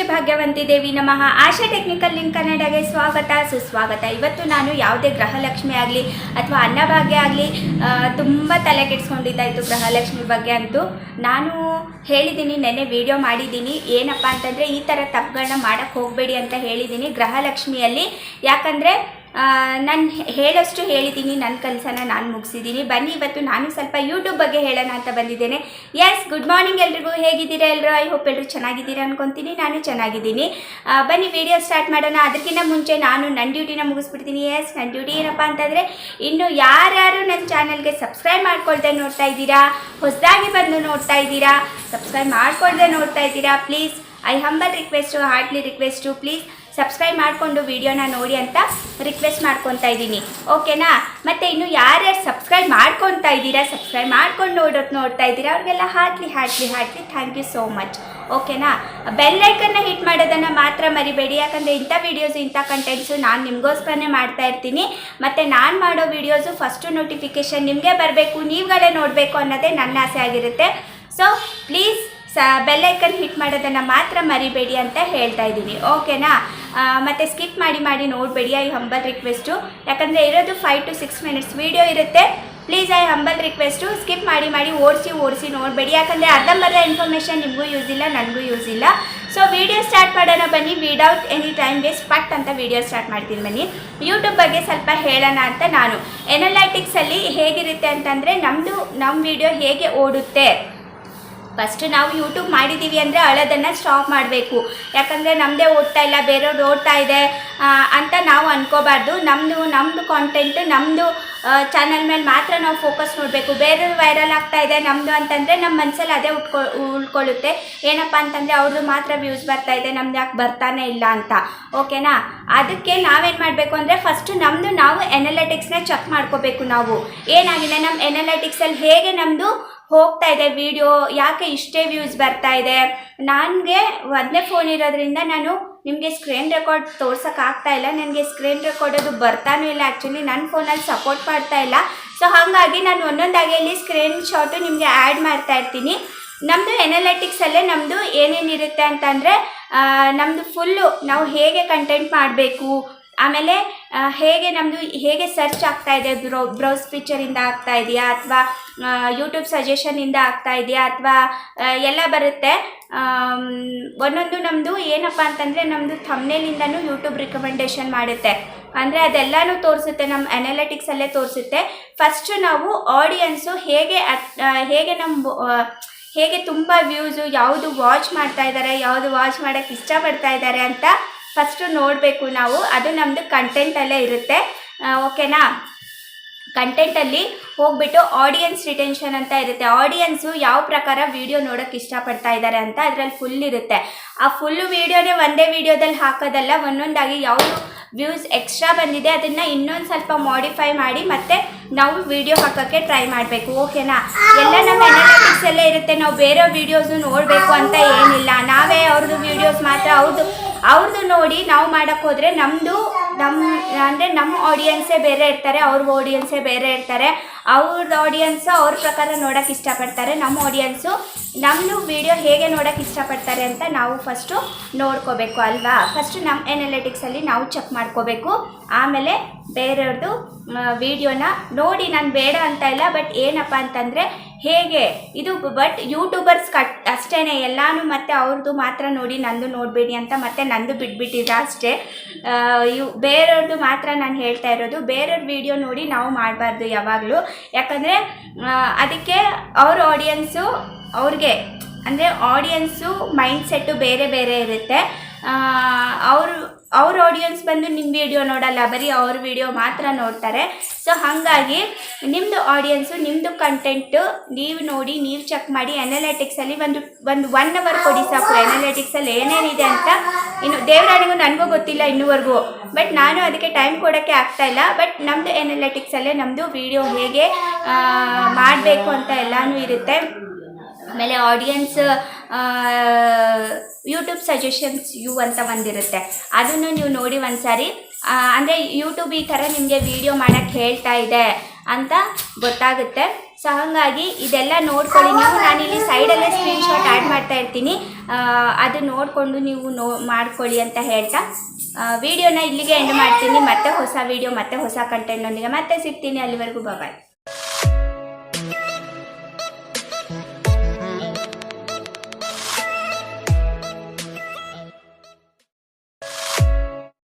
ಶ್ರೀ ಭಾಗ್ಯವಂತಿ ದೇವಿ ನಮಃ. ಆಶಾ technical link ಕನ್ನಡಗೆ ಸ್ವಾಗತ. ಸುಸ್ವಾಗತ. ಇವತ್ತು ನಾನು ಯಾವುದೇ ಗ್ರಹಲಕ್ಷ್ಮಿ ಆಗಲಿ ಅಥವಾ ಅನ್ನಭಾಗ್ಯ ಆಗಲಿ ತುಂಬ ತಲೆ ಕೆಡಿಸ್ಕೊಂಡಿದ್ದಾಯಿತು ಗೃಹಲಕ್ಷ್ಮಿ ಬಗ್ಗೆ ಅಂತೂ ನಾನು ಹೇಳಿದ್ದೀನಿ ನೆನ್ನೆ ವಿಡಿಯೋ ಮಾಡಿದ್ದೀನಿ ಏನಪ್ಪಾ ಅಂತಂದರೆ ಈ ಥರ ತಪ್ಪುಗಳನ್ನ ಮಾಡೋಕ್ಕೆ ಹೋಗಬೇಡಿ ಅಂತ ಹೇಳಿದ್ದೀನಿ ಗ್ರಹಲಕ್ಷ್ಮಿಯಲ್ಲಿ ಯಾಕಂದರೆ ನಾನು ಹೇಳೋಷ್ಟು ಹೇಳಿದ್ದೀನಿ ನನ್ನ ಕೆಲಸನ ನಾನು ಮುಗಿಸಿದ್ದೀನಿ ಬನ್ನಿ, ಇವತ್ತು ನಾನು ಸ್ವಲ್ಪ ಯೂಟ್ಯೂಬ್ ಬಗ್ಗೆ ಹೇಳೋಣ ಅಂತ ಬಂದಿದ್ದೇನೆ. ಎಸ್ ಗುಡ್ ಮಾರ್ನಿಂಗ್ ಎಲ್ರಿಗೂ. ಹೇಗಿದ್ದೀರಾ ಎಲ್ಲರೂ ಐ ಹೋಪ್ ಎಲ್ಲರೂ ಚೆನ್ನಾಗಿದ್ದೀರಾ ಅನ್ಕೊತೀನಿ. ನಾನು ಚೆನ್ನಾಗಿದ್ದೀನಿ. ಬನ್ನಿ ವಿಡಿಯೋ ಸ್ಟಾರ್ಟ್ ಮಾಡೋಣ. ಅದಕ್ಕಿಂತ ಮುಂಚೆ ನಾನು ನನ್ನ ಡ್ಯೂಟಿನ ಮುಗಿಸ್ಬಿಡ್ತೀನಿ. ಎಸ್ ನನ್ನ ಡ್ಯೂಟಿ ಏನಪ್ಪ ಅಂತಂದರೆ, ಇನ್ನು ಯಾರ್ಯಾರು ನನ್ನ ಚಾನಲ್ಗೆ ಸಬ್ಸ್ಕ್ರೈಬ್ ಮಾಡ್ಕೊಳ್ದೆ ನೋಡ್ತಾ ಇದ್ದೀರಾ, ಹೊಸದಾಗಿ ಬಂದು ನೋಡ್ತಾ ಇದ್ದೀರಾ ಸಬ್ಸ್ಕ್ರೈಬ್ ಮಾಡ್ಕೊಳ್ದೆ ನೋಡ್ತಾ ಇದ್ದೀರಾ please I humble request heartly request please subscribe ಮಾಡಿಕೊಂಡು ವಿಡಿಯೋನ ನೋಡಿ ಅಂತ ರಿಕ್ವೆಸ್ಟ್ ಮಾಡ್ಕೊತಾ ಇದ್ದೀನಿ. ಓಕೆನಾ ಮತ್ತು ಇನ್ನು ಯಾರ್ಯಾರು ಸಬ್ಸ್ಕ್ರೈಬ್ ಮಾಡ್ಕೊತಾ ಇದ್ದೀರಾ ಸಬ್ಸ್ಕ್ರೈಬ್ ಮಾಡ್ಕೊಂಡು ನೋಡೋದು ನೋಡ್ತಾ ಇದ್ದೀರಾ, ಅವ್ರಿಗೆಲ್ಲ ಹಾಕ್ಲಿ ಹಾಕ್ಲಿ ಹಾಕ್ಲಿ ಥ್ಯಾಂಕ್ ಯು ಸೋ ಮಚ್ ಓಕೆನಾ ಬೆಲ್ಲೈಕನ್ನ ಹಿಟ್ ಮಾಡೋದನ್ನು ಮಾತ್ರ ಮರಿಬೇಡಿ, ಯಾಕಂದರೆ ಇಂಥ ವೀಡಿಯೋಸ್ ಇಂಥ ಕಂಟೆಂಟ್ಸು ನಾನು ನಿಮಗೋಸ್ಕರನೇ ಮಾಡ್ತಾ ಇರ್ತೀನಿ. ಮತ್ತು ನಾನು ಮಾಡೋ ವೀಡಿಯೋಸು ಫಸ್ಟು ನೋಟಿಫಿಕೇಷನ್ ನಿಮಗೆ ಬರಬೇಕು, ನೀವುಗಳೇ ನೋಡಬೇಕು ಅನ್ನೋದೇ ನನ್ನ ಆಸೆ ಆಗಿರುತ್ತೆ. ಸೊ ಪ್ಲೀಸ್ ಸ ಬೆಲ್ಲೈಕನ್ ಹಿಟ್ ಮಾಡೋದನ್ನು ಮಾತ್ರ ಮರಿಬೇಡಿ ಅಂತ ಹೇಳ್ತಾ ಇದ್ದೀನಿ. ಓಕೆನಾ ಮತ್ತೆ ಸ್ಕಿಪ್ ಮಾಡಿ ಮಾಡಿ ನೋಡಬೇಡಿ ಐ ಹಂಬಲ್ ರಿಕ್ವೆಸ್ಟು ಯಾಕಂದರೆ ಇರೋದು five to six minutes video ಇರುತ್ತೆ. Please I humble request skip ಮಾಡಿ ಮಾಡಿ ಓಡಿಸಿ ಓಡಿಸಿ ನೋಡಬೇಡಿ. ಯಾಕಂದರೆ ಅರ್ಧಂಬರ್ಧ ಇನ್ಫಾರ್ಮೇಷನ್ ನಿಮಗೂ ಯೂಸ್ ಇಲ್ಲ, ನನಗೂ ಯೂಸ್ ಇಲ್ಲ. ಸೊ ವಿಡಿಯೋ ಸ್ಟಾರ್ಟ್ ಮಾಡೋಣ ಬನ್ನಿ. ವಿಡೌಟ್ ಎನಿ ಟೈಮ್ ವೇಸ್ಟ್ ಪಟ್ ಅಂತ ವಿಡಿಯೋ ಸ್ಟಾರ್ಟ್ ಮಾಡ್ತೀನಿ ಬನ್ನಿ. ಯೂಟ್ಯೂಬ್ ಬಗ್ಗೆ ಸ್ವಲ್ಪ ಹೇಳೋಣ ಅಂತ ನಾನು. ಎನಲೈಟಿಕ್ಸಲ್ಲಿ ಹೇಗಿರುತ್ತೆ ಅಂತಂದರೆ ನಮ್ಮದು ನಮ್ಮ ವಿಡಿಯೋ ಹೇಗೆ ಓಡುತ್ತೆ? ಫಸ್ಟ್ ನಾವು ಯೂಟ್ಯೂಬ್ ಮಾಡಿದ್ದೀವಿ ಅಂದರೆ ಅಳೋದನ್ನು ಸ್ಟಾಪ್ ಮಾಡಬೇಕು. ಯಾಕಂದರೆ ನಮ್ಮದೇ ಓದ್ತಾ ಇಲ್ಲ, ಬೇರೆಯವ್ರು ಓದ್ತಾ ಇದೆ ಅಂತ ನಾವು ಅಂದ್ಕೋಬಾರ್ದು ನಮ್ಮದು ನಮ್ಮದು ಕಾಂಟೆಂಟ್ ನಮ್ಮದು ಚಾನಲ್ ಮೇಲೆ ಮಾತ್ರ ನಾವು ಫೋಕಸ್ ನೋಡಬೇಕು. ಬೇರೆ ವೈರಲ್ ಆಗ್ತಾ ಇದೆ ನಮ್ಮದು ಅಂತಂದರೆ ನಮ್ಮ ಮನಸ್ಸಲ್ಲಿ ಅದೇ ಉಟ್ಕೊ, ಉಳ್ಕೊಳ್ಳುತ್ತೆ. ಏನಪ್ಪ ಅಂತಂದರೆ ಅವ್ರದ್ದು ಮಾತ್ರ ವ್ಯೂಸ್ ಬರ್ತಾ ಇದೆ, ನಮ್ದು ಯಾಕೆ ಬರ್ತಾನೆ ಇಲ್ಲ ಅಂತ. ಓಕೆನಾ ಅದಕ್ಕೆ ನಾವೇನು ಮಾಡಬೇಕು ಅಂದರೆ ಫಸ್ಟು ನಮ್ಮದು ನಾವು ಎನಲೆಟಿಕ್ಸ್ನ ಚೆಕ್ ಮಾಡ್ಕೋಬೇಕು ನಾವು. ಏನಾಗಿದೆ? ನಮ್ಮ ಎನಲೆಟಿಕ್ಸಲ್ಲಿ ಹೇಗೆ ನಮ್ಮದು ಹೋಗ್ತಾ ಇದೆ ವಿಡಿಯೋ ಯಾಕೆ ಇಷ್ಟೇ ವ್ಯೂಸ್ ಬರ್ತಾ ಇದೆ? ನನಗೆ ಒಂದೇ ಫೋನ್ ಇರೋದ್ರಿಂದ ನಾನು ನಿಮಗೆ ಸ್ಕ್ರೀನ್ ರೆಕಾರ್ಡ್ ತೋರ್ಸೋಕ್ಕಾಗ್ತಾ ಇಲ್ಲ, ನನಗೆ ಸ್ಕ್ರೀನ್ ರೆಕಾರ್ಡ್ ಅದು ಬರ್ತಾನೂ ಇಲ್ಲ. ಆ್ಯಕ್ಚುಲಿ ನನ್ನ ಫೋನಲ್ಲಿ ಸಪೋರ್ಟ್ ಮಾಡ್ತಾ ಇಲ್ಲ. ಸೊ ಹಾಗಾಗಿ ನಾನು ಒಂದೊಂದಾಗಿ ಸ್ಕ್ರೀನ್ ಶಾಟು ನಿಮಗೆ ಆ್ಯಡ್ ಮಾಡ್ತಾ ಇರ್ತೀನಿ. ನಮ್ಮದು ಎನಲೆಟಿಕ್ಸಲ್ಲೇ ನಮ್ಮದು ಏನೇನಿರುತ್ತೆ ಅಂತಂದರೆ ನಮ್ಮದು ಫುಲ್ಲು ನಾವು ಹೇಗೆ ಕಂಟೆಂಟ್ ಮಾಡಬೇಕು ಆಮೇಲೆ ಹೇಗೆ ನಮ್ಮದು ಹೇಗೆ ಸರ್ಚ್ ಆಗ್ತಾ ಇದೆ, ಬ್ರೌ ಬ್ರೌಸ್ ಫೀಚರಿಂದ ಆಗ್ತಾ ಇದೆಯಾ ಅಥವಾ ಯೂಟ್ಯೂಬ್ ಸಜೆಷನಿಂದ ಆಗ್ತಾ ಇದೆಯಾ ಅಥವಾ ಎಲ್ಲ ಬರುತ್ತೆ. ಒಂದೊಂದು ನಮ್ಮದು ಏನಪ್ಪ ಅಂತಂದರೆ ನಮ್ಮದು ಥಮ್ನೇಲಿಂದನೂ ಯೂಟ್ಯೂಬ್ ರಿಕಮೆಂಡೇಷನ್ ಮಾಡುತ್ತೆ. ಅಂದರೆ ಅದೆಲ್ಲನೂ ತೋರಿಸುತ್ತೆ ನಮ್ಮ ಅನಾಲಿಟಿಕ್ಸಲ್ಲೇ ತೋರಿಸುತ್ತೆ. ಫಸ್ಟು ನಾವು ಆಡಿಯನ್ಸು ಹೇಗೆ ಹೇಗೆ ನಮ್ಮ ಹೇಗೆ ತುಂಬ ವ್ಯೂಸು ಯಾವುದು ವಾಚ್ ಮಾಡ್ತಾ ಇದ್ದಾರೆ ಯಾವುದು ವಾಚ್ ಮಾಡೋಕ್ಕೆ ಇಷ್ಟಪಡ್ತಾ ಇದ್ದಾರೆ ಅಂತ ಫಸ್ಟು ನೋಡಬೇಕು ನಾವು. ಅದು ನಮ್ಮದು ಕಂಟೆಂಟಲ್ಲೇ ಇರುತ್ತೆ. ಓಕೆನಾ ಕಂಟೆಂಟಲ್ಲಿ ಹೋಗ್ಬಿಟ್ಟು ಆಡಿಯನ್ಸ್ ರಿಟೆನ್ಷನ್ ಅಂತ ಇರುತ್ತೆ. ಆಡಿಯನ್ಸು ಯಾವ ಪ್ರಕಾರ ವೀಡಿಯೋ ನೋಡೋಕ್ಕೆ ಇಷ್ಟಪಡ್ತಾ ಇದ್ದಾರೆ ಅಂತ ಅದರಲ್ಲಿ ಫುಲ್ ಇರುತ್ತೆ. ಆ ಫುಲ್ಲು ವೀಡಿಯೋನೇ ಒಂದೇ ವೀಡಿಯೋದಲ್ಲಿ ಹಾಕೋದಲ್ಲ, ಒಂದೊಂದಾಗಿ ಯಾವುದು ವ್ಯೂಸ್ ಎಕ್ಸ್ಟ್ರಾ ಬಂದಿದೆ ಅದನ್ನು ಇನ್ನೊಂದು ಸ್ವಲ್ಪ ಮಾಡಿಫೈ ಮಾಡಿ ಮತ್ತೆ ನಾವು ವಿಡಿಯೋ ಹಾಕೋಕ್ಕೆ ಟ್ರೈ ಮಾಡಬೇಕು. ಓಕೆನಾ ಎಲ್ಲ ನಮ್ಮ ಎಲ್ಲ ಇರುತ್ತೆ. ನಾವು ಬೇರೆ ವೀಡಿಯೋಸು ನೋಡಬೇಕು ಅಂತ ಏನಿಲ್ಲ. ನಾವೇ ಅವ್ರದ್ದು ವೀಡಿಯೋಸ್ ಮಾತ್ರ, ಅವ್ರದ್ದು ಅವ್ರದ್ದು ನೋಡಿ ನಾವು ಮಾಡೋಕ್ಕೆ ಹೋದರೆ ನಮ್ಮದು ನಮ್ಮ ಅಂದರೆ ನಮ್ಮ ಆಡಿಯನ್ಸೇ ಬೇರೆ ಇರ್ತಾರೆ, ಅವ್ರ ಆಡಿಯನ್ಸೇ ಬೇರೆ ಇರ್ತಾರೆ. ಅವ್ರದ್ದು ಆಡಿಯನ್ಸು ಅವ್ರ ಪ್ರಕಾರ ನೋಡೋಕ್ಕೆ ಇಷ್ಟಪಡ್ತಾರೆ. ನಮ್ಮ ಆಡಿಯನ್ಸು ನಮ್ಮದು ವಿಡಿಯೋ ಹೇಗೆ ನೋಡೋಕ್ಕೆ ಇಷ್ಟಪಡ್ತಾರೆ ಅಂತ ನಾವು ಫಸ್ಟು ನೋಡ್ಕೋಬೇಕು ಅಲ್ವಾ? ಫಸ್ಟು ನಮ್ಮ ಎನಾಲಿಟಿಕ್ಸಲ್ಲಿ ನಾವು ಚೆಕ್ ಮಾಡ್ಕೋಬೇಕು. ಆಮೇಲೆ ಬೇರೆಯವ್ರದ್ದು ವಿಡಿಯೋನ ನೋಡಿ, ನಾನು ಬೇಡ ಅಂತ ಇಲ್ಲ ಬಟ್ ಏನಪ್ಪ ಅಂತಂದರೆ ಹೇಗೆ? ಇದು ಬಟ್ ಯೂಟ್ಯೂಬರ್ಸ್ ಕಟ್ ಅಷ್ಟೇ ಎಲ್ಲಾನು ಮತ್ತೆ ಅವ್ರದ್ದು ಮಾತ್ರ ನೋಡಿ, ನಂದು ನೋಡಬೇಡಿ ಅಂತ ಮತ್ತೆ ನಂದು ಬಿಟ್ಬಿಟ್ಟಿದ್ದೆ ಅಷ್ಟೇ. ಇವು ಬೇರೆಯವ್ರದ್ದು ಮಾತ್ರ ನಾನು ಹೇಳ್ತಾ ಇರೋದು. ಬೇರೆಯವ್ರ ವಿಡಿಯೋ ನೋಡಿ ನಾವು ಮಾಡಬಾರ್ದು ಯಾವಾಗಲೂ. ಯಾಕಂದರೆ ಅದಕ್ಕೆ ಅವ್ರ ಆಡಿಯನ್ಸು ಅವ್ರಿಗೆ, ಅಂದರೆ ಆಡಿಯನ್ಸು ಮೈಂಡ್ ಸೆಟ್ಟು ಬೇರೆ ಬೇರೆ ಇರುತ್ತೆ. ಅವರು, ಅವ್ರ ಆಡಿಯನ್ಸ್ ಬಂದು ನಿಮ್ಮ ವಿಡಿಯೋ ನೋಡಲ್ಲ, ಬರೀ ಅವ್ರ ವಿಡಿಯೋ ಮಾತ್ರ ನೋಡ್ತಾರೆ. ಸೊ ಹಾಗಾಗಿ ನಿಮ್ಮದು ಆಡಿಯನ್ಸು ನಿಮ್ಮದು ಕಂಟೆಂಟು ನೀವು ನೋಡಿ, ನೀವು ಚೆಕ್ ಮಾಡಿ ಅನಾಲಿಟಿಕ್ಸಲ್ಲಿ ಒಂದು ಒಂದು ಒನ್ ಅವರ್ ಕೊಡಿ ಸಾಕು. ಅನಾಲಿಟಿಕ್ಸಲ್ಲಿ ಏನೇನಿದೆ ಅಂತ ಇನ್ನು ದೇವರಾಣಿಗೂ ನನಗೂ ಗೊತ್ತಿಲ್ಲ ಇನ್ನೂವರೆಗೂ. ಬಟ್ ನಾನು ಅದಕ್ಕೆ ಟೈಮ್ ಕೊಡೋಕ್ಕೆ ಆಗ್ತಾ ಇಲ್ಲ. ಬಟ್ ನಮ್ಮದು ಎನಾಲಿಟಿಕ್ಸಲ್ಲೇ ನಮ್ಮದು ವಿಡಿಯೋ ಹೇಗೆ ಮಾಡಬೇಕು ಅಂತ ಎಲ್ಲನೂ ಇರುತ್ತೆ. ಆಮೇಲೆ ಆಡಿಯನ್ಸ್ ಯೂಟ್ಯೂಬ್ ಸಜೆಷನ್ಸ್ ಯು ಅಂತ ಒಂದಿರುತ್ತೆ ಅದನ್ನು ನೀವು ನೋಡಿ ಒಂದ್ಸಾರಿ. ಅಂದರೆ ಯೂಟ್ಯೂಬ್ ಈ ಥರ ನಿಮಗೆ ವಿಡಿಯೋ ಮಾಡೋಕ್ಕೆ ಹೇಳ್ತಾ ಇದೆ ಅಂತ ಗೊತ್ತಾಗುತ್ತೆ. ಸೊ ಹಾಗಾಗಿ ಇದೆಲ್ಲ ನೋಡ್ಕೊಳ್ಳಿ. ನೀವು ನಾನಿಲ್ಲಿ ಸೈಡಲ್ಲೇ ಸ್ಕ್ರೀನ್ಶಾಟ್ ಆ್ಯಡ್ ಮಾಡ್ತಾ ಇರ್ತೀನಿ. ಅದು ನೋಡಿಕೊಂಡು ನೀವು ನೋ, ಮಾಡ್ಕೊಳ್ಳಿ ಅಂತ ಹೇಳ್ತಾ. ವಿಡಿಯೋನ ಇಲ್ಲಿಗೆ ಎಂಡ್ ಮಾಡ್ತೀನಿ. ಮತ್ತೆ ಹೊಸ ವಿಡಿಯೋ ಮತ್ತೆ ಹೊಸ ಕಂಟೆಂಟ್ನೊಂದಿಗೆ ಮತ್ತೆ ಸಿಗ್ತೀನಿ. ಅಲ್ಲಿವರೆಗೂ ಬಾಯ್